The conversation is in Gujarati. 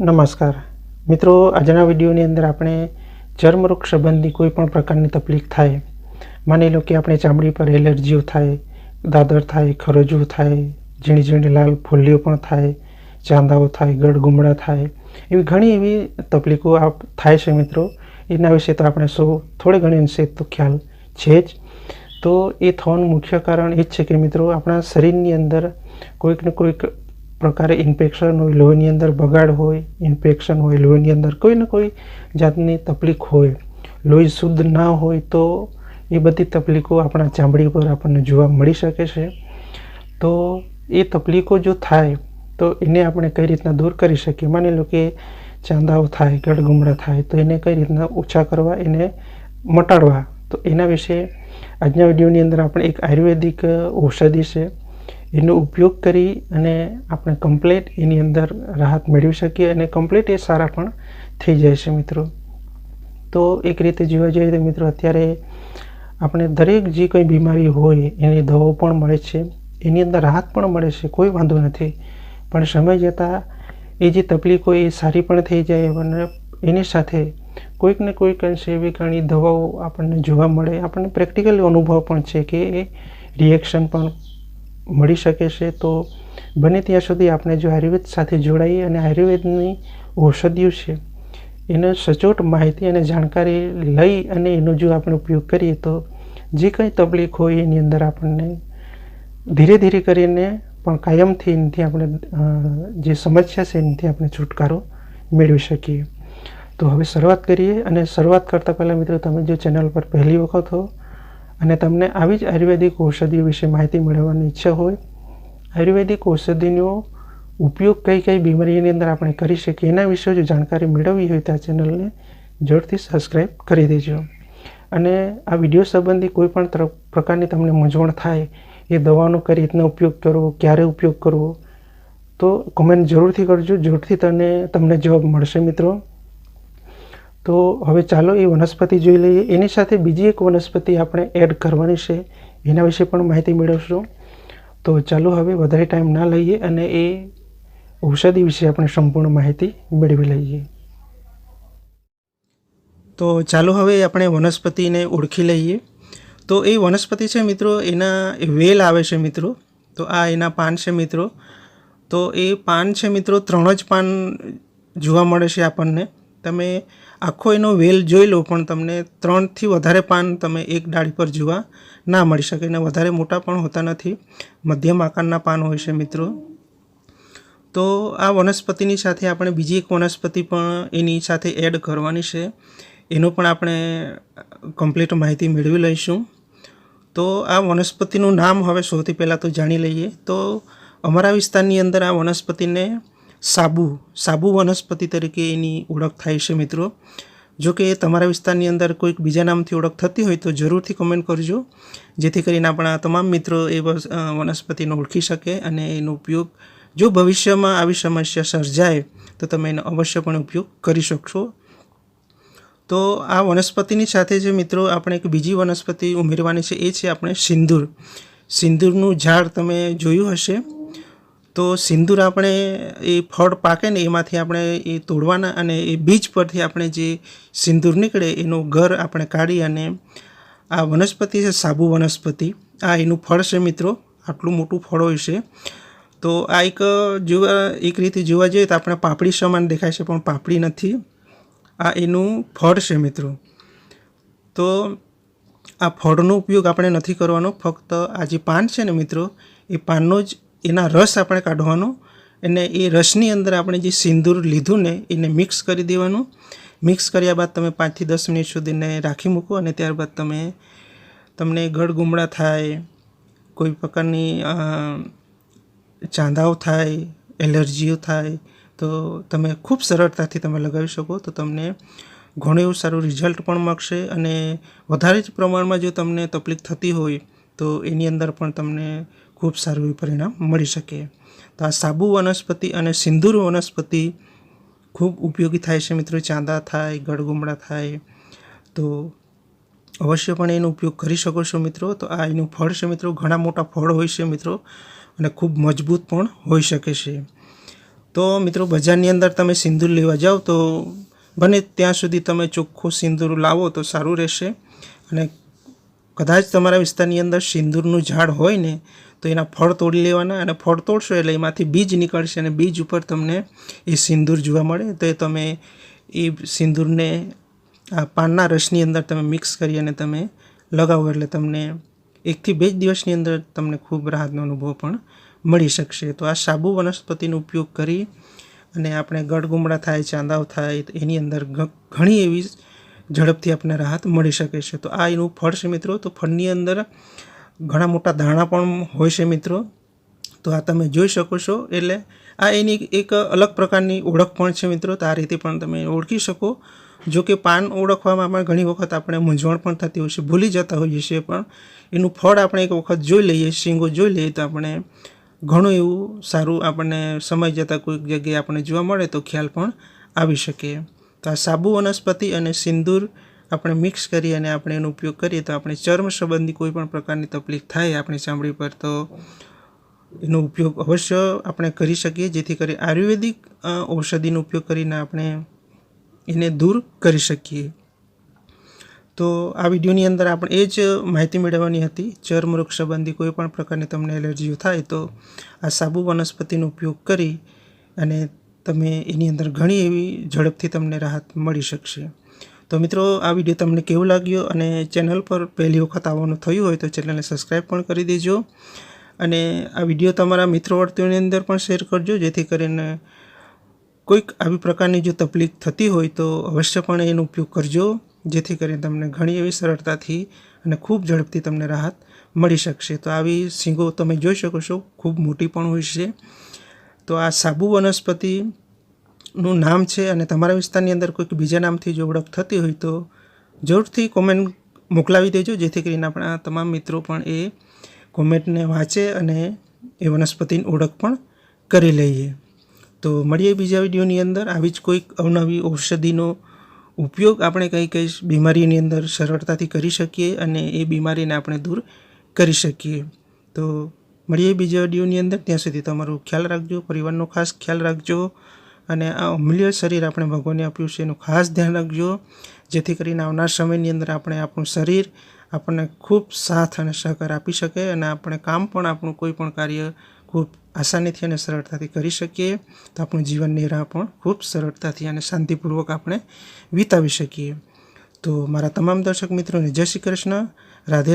નમસ્કાર. મિત્રો, આજના વિડીયોની અંદર આપણે ચર્મરોગ સંબંધી કોઈ પણ પ્રકારની તકલીફ થાય, માની લો કે આપણે ચામડી પર એલર્જીઓ થાય, દાદર થાય ખરજવું થાય, ઝીણી ઝીણી લાલ ફોલ્લીઓ પણ થાય, ચાંદાઓ થાય ગળગુમડા થાય, એવી ઘણી એવી તકલીફો થાય છે મિત્રો. એના વિશે તો આપણે સૌ થોડે ઘણી અંશે તો ખ્યાલ છે જ. તો એ થવાનું મુખ્ય કારણ એ જ છે કે મિત્રો, આપણા શરીરની અંદર કોઈક ને કોઈક પ્રકારે ઇન્ફેક્શન હોય, લોહીની અંદર બગાડ હોય ઇન્ફેક્શન હોય, લોહીની અંદર કોઈ ને કોઈ જાતની તકલીફ હોય. લોહી શુદ્ધ ના હોય તો એ બધી તકલીફો આપણા ચામડી પર આપણને જોવા મળી શકે છે. તો એ તકલીફો જો થાય, તો એને આપણે કઈ રીતના દૂર કરી શકીએ? માની લો કે ચાંદાઓ થાય ગળગુમડા થાય, તો એને કઈ રીતના ઓછા કરવા, એને મટાડવા? તો એના વિશે આજના વિડીયોની અંદર આપણે એક આયુર્વેદિક ઔષધિ છે એનો ઉપયોગ કરી અને આપણે કમ્પ્લેટ એની અંદર રાહત મેળવી શકીએ અને કમ્પ્લેટ એ સારા પણ થઈ જાય છે મિત્રો. તો એક રીતે જોવા જઈએ તો મિત્રો અત્યારે આપણે દરેક જે કંઈ બીમારી હોય એની દવાઓ પણ મળે છે, એની અંદર રાહત પણ મળે છે, કોઈ વાંધો નથી. પણ સમય જતાં એ જે તકલીફ હોય એ સારી પણ થઈ જાય અને એની સાથે કોઈક ને કોઈક અંશે એવી ઘણી દવાઓ આપણને જોવા મળે. આપણને પ્રેક્ટિકલી અનુભવ પણ છે કે એ રિએક્શન પણ મળી શકે છે, તો બને ત્યાં સુધી આપણે જો આયુર્વેદ સાથે જોડાઈએ અને આયુર્વેદની ઔષધિઓ છે, એને સચોટ માહિતી અને જાણકારી લઈ અને એનો જો આપણે ઉપયોગ કરીએ, તો જે કંઈ તકલીફ હોય એની અંદર આપણને ધીરે ધીરે કરીને પણ કાયમથી એનાથી આપણે જે સમસ્યા છે એનાથી આપણે છુટકારો મેળવી શકીએ. તો હવે શરૂઆત કરીએ અને શરૂઆત કરતાં પહેલાં મિત્રો તમે જો ચેનલ પર પહેલી વખત હો અને તમને આવી જ આયુર્વેદિક ઔષધિઓ વિશે માહિતી મેળવવાની ઈચ્છા હોય, આયુર્વેદિક ઔષધિનો ઉપયોગ કઈ કઈ બીમારીની અંદર આપણે કરી શકીએ એના વિશે જો જાણકારી મેળવવી હોય તો આ ચેનલને જરૂરથી સબસ્ક્રાઈબ કરી દેજો. અને આ વીડિયો સંબંધી કોઈ પણ તરફ પ્રકારની તમને મૂંઝવણ થાય, એ દવાનો કઈ રીતના ઉપયોગ કરવો, ક્યારે ઉપયોગ કરવો, તો કોમેન્ટ જરૂરથી કરજો. જરૂરથી તને તમને જવાબ મળશે મિત્રો. તો હવે ચાલો એ વનસ્પતિ જોઈ લઈએ. એની સાથે બીજી એક વનસ્પતિ આપણે એડ કરવાની છે. એના વિશે પણ માહિતી મેળવશું. તો ચાલો હવે વધારે ટાઈમ ના લઈએ અને એ ઔષધિ વિશે આપણે સંપૂર્ણ માહિતી મેળવી લઈએ. તો ચાલો હવે આપણે વનસ્પતિને ઓળખી લઈએ. તો એ વનસ્પતિ છે મિત્રો, એના વેલ આવે છે મિત્રો. તો આ એના પાન છે મિત્રો. તો એ પાન છે મિત્રો, ત્રણ જ પાન જોવા મળે છે આપણને. તમે આખો એનો વેલ જોઈ લો પણ તમને ત્રણથી વધારે પાન તમે એક ડાળી પર જોવા ના મળી શકે અને વધારે મોટા પણ હોતા નથી. મધ્યમ આકારના પાન હોય છે મિત્રો. તો આ વનસ્પતિની સાથે આપણે બીજી એક વનસ્પતિ પણ એની સાથે એડ કરવાની છે. એનો પણ આપણે કમ્પ્લીટ માહિતી મેળવી લઈશું. તો આ વનસ્પતિનું નામ હવે સૌથી પહેલાં તો જાણી લઈએ. તો અમારા વિસ્તારની અંદર આ વનસ્પતિને સાબુ સાબુ વનસ્પતિ તરીકે એની ઓળખ થાય છે મિત્રો. જો કે તમારા વિસ્તારની અંદર કોઈક બીજા નામથી ઓળખ થતી હોય તો જરૂરથી કમેન્ટ કરજો. જેથી કરીને આપણા તમામ મિત્રો એ વનસ્પતિને ઓળખી શકે અને એનો ઉપયોગ જો ભવિષ્યમાં આવી સમસ્યા સર્જાય તો તમે એનો અવશ્યપણે ઉપયોગ કરી શકશો. તો આ વનસ્પતિની સાથે જે મિત્રો આપણે એક બીજી વનસ્પતિ ઉમેરવાની છે એ છે આપણે સિંદૂર. સિંદૂરનું ઝાડ તમે જોયું હશે. તો સિંદૂર આપણે એ ફળ પાકે ને એમાંથી આપણે એ તોડવાના અને એ બીજ પરથી આપણે જે સિંદૂર નીકળે એનું ઘર આપણે કાઢી અને આ વનસ્પતિ છે, સાબુ વનસ્પતિ, આ એનું ફળ છે મિત્રો, આટલું મોટું ફળ હોય છે. તો આ એક જોવા, એક રીતે જોવા જઈએ તો આપણે પાપડી સમાન દેખાય છે, પણ પાપડી નથી. આ એનું ફળ છે મિત્રો. તો આ ફળનો ઉપયોગ આપણે નથી કરવાનો, ફક્ત આ જે પાન છે ને મિત્રો, એ પાનનો જ એના રસ આપણે કાઢવાનો અને એ રસની અંદર આપણે જે સિંદૂર લીધું ને, એને મિક્સ કરી દેવાનું. મિક્સ કર્યા બાદ તમે પાંચથી દસ મિનિટ સુધીને રાખી મૂકો અને ત્યારબાદ તમે, તમને ગળગુમડા થાય, કોઈ પ્રકારની ચાંદાઓ થાય, એલર્જીઓ થાય, તો તમે ખૂબ સરળતાથી તમે લગાવી શકો, તો તમને ઘણું એવું સારું રિઝલ્ટ પણ મળશે અને વધારે જ પ્રમાણમાં જો તમને તકલીફ થતી હોય, તો એની અંદર પણ તમને ખૂબ સારું એવું પરિણામ મળી શકે. તો આ સાબુ વનસ્પતિ અને સિંદૂર વનસ્પતિ ખૂબ ઉપયોગી થાય છે મિત્રો. ચાંદા થાય ગળગુમડા થાય. તો અવશ્ય પણ એનો ઉપયોગ કરી શકો છો મિત્રો. તો આ એનું ફળ છે મિત્રો. ઘણા મોટા ફળ હોય છે મિત્રો. અને ખૂબ મજબૂત પણ હોઈ શકે છે. તો મિત્રો, બજારની અંદર તમે સિંદૂર લેવા જાઓ તો બને ત્યાં સુધી તમે ચોખ્ખું સિંદૂર લાવો તો સારું રહેશે. અને કદાચ તમારા વિસ્તારની અંદર સિંદૂરનું ઝાડ હોય ને તો એના ફળ તોડી લેવાના અને ફળ તોડશો એટલે એમાંથી બીજ નીકળશે અને બીજ ઉપર તમને એ સિંદૂર જોવા મળે. તો એ તમે એ સિંદૂરને આ પાનના રસની અંદર તમે મિક્સ કરી અને તમે લગાવો એટલે તમને એકથી બે જ દિવસની અંદર તમને ખૂબ રાહતનો અનુભવ પણ મળી શકશે. તો આ સાબુ વનસ્પતિનો ઉપયોગ કરી અને આપણે ગળગુમડા થાય, ચાંદાઓ થાય, એની અંદર ઘણી એવી ઝડપથી આપણને રાહત મળી શકે છે. તો આ એનું ફળ છે મિત્રો. તો ફળની અંદર ઘણા મોટા ધાણા પણ હોય છે મિત્રો. તો આ તમે જોઈ શકો છો. એટલે આ એની એક અલગ પ્રકારની ઓળખ પણ છે મિત્રો. તો આ રીતે પણ તમે ઓળખી શકો. જો કે પાન ઓળખવામાં પણ ઘણી વખત આપણે મૂંઝવણ પણ થતી હોય છે. ભૂલી જતા હોઈએ છીએ પણ એનું ફળ આપણે એક વખત જોઈ લઈએ, શીંગો જોઈ લઈએ તો આપણે ઘણું એવું સારું આપણને સમય જતાં કોઈક જગ્યાએ આપણને જોવા મળે તો ખ્યાલ પણ આવી શકે. તો આ સાબુ વનસ્પતિ અને સિંદૂર આપણે મિક્સ કરી અને આપણે એનો ઉપયોગ કરીએ તો આપણે ચર્મ સંબંધી કોઈ પણ પ્રકારની તકલીફ થાય આપણી ચામડી પર તો એનો ઉપયોગ અવશ્ય આપણે કરી શકીએ, જેથી કરી આયુર્વેદિક ઔષધિનો ઉપયોગ કરીને આપણે એને દૂર કરી શકીએ. તો આ વિડીયોની અંદર આપણે એ જ માહિતી મેળવવાની હતી ચર્મરોગ સંબંધી કોઈ પણ પ્રકારની તમને એલર્જીઓ થાય તો આ સાબુ વનસ્પતિનો ઉપયોગ કરી અને તમે એની અંદર ઘણી એવી ઝડપથી તમને રાહત મળી શકશે. તો મિત્રો, આ વીડિયો તમને કેવો લાગ્યો અને ચેનલ પર પહેલી વખત આવવાનું થયું હોય તો ચેનલને સબસ્ક્રાઈબ પણ કરી દેજો. અને આ વીડિયો તમારા મિત્રો વર્તુળની અંદર પણ શેર કરજો, જેથી કરીને કોઈક આવી પ્રકારની જો તકલીફ થતી હોય તો અવશ્યપણે એનો ઉપયોગ કરજો, જેથી કરીને તમને ઘણી એવી સરળતાથી અને ખૂબ ઝડપથી તમને રાહત મળી શકશે. તો આવી સિંગો તમે જોઈ શકો છો, ખૂબ મોટી પણ હોય છે. તો આ સાબુ વનસ્પતિનું નામ છે અને તમારા વિસ્તારની અંદર કોઈક બીજા નામથી જો ઓળખ થતી હોય તો જરૂરથી કોમેન્ટ મોકલાવી દેજો. જેથી કરીને આપણા તમામ મિત્રો પણ એ કોમેન્ટને વાંચે અને એ વનસ્પતિની ઓળખ પણ કરી લઈએ. તો મળીએ બીજા વિડીયોની અંદર. આવી જ કોઈક અવનવી ઔષધિનો ઉપયોગ આપણે કઈ કઈ બીમારીની અંદર સરળતાથી કરી શકીએ અને એ બીમારીને આપણે દૂર કરી શકીએ. તો મળીએ બીજા વિડીયોની અંદર. ત્યાં સુધી તમારું ખ્યાલ રાખજો. પરિવારનો ખાસ ખ્યાલ રાખજો. અને આ અમૂલ્ય શરીર આપણે ભગવાને આપ્યું છે, એનું ખાસ ધ્યાન રાખજો. જેથી કરીને આવનાર સમયની અંદર આપણે આપણું શરીર આપણને ખૂબ સાથ અને સહકાર આપી શકે અને આપણે કામ પણ આપણું કોઈ પણ કાર્ય ખૂબ આસાનીથી અને સરળતાથી કરી શકીએ. તો આપણું જીવનની રાહ પણ ખૂબ સરળતાથી અને શાંતિપૂર્વક આપણે વિતાવી શકીએ. તો મારા તમામ દર્શક મિત્રોને જય શ્રી કૃષ્ણ. રાધે રાધે.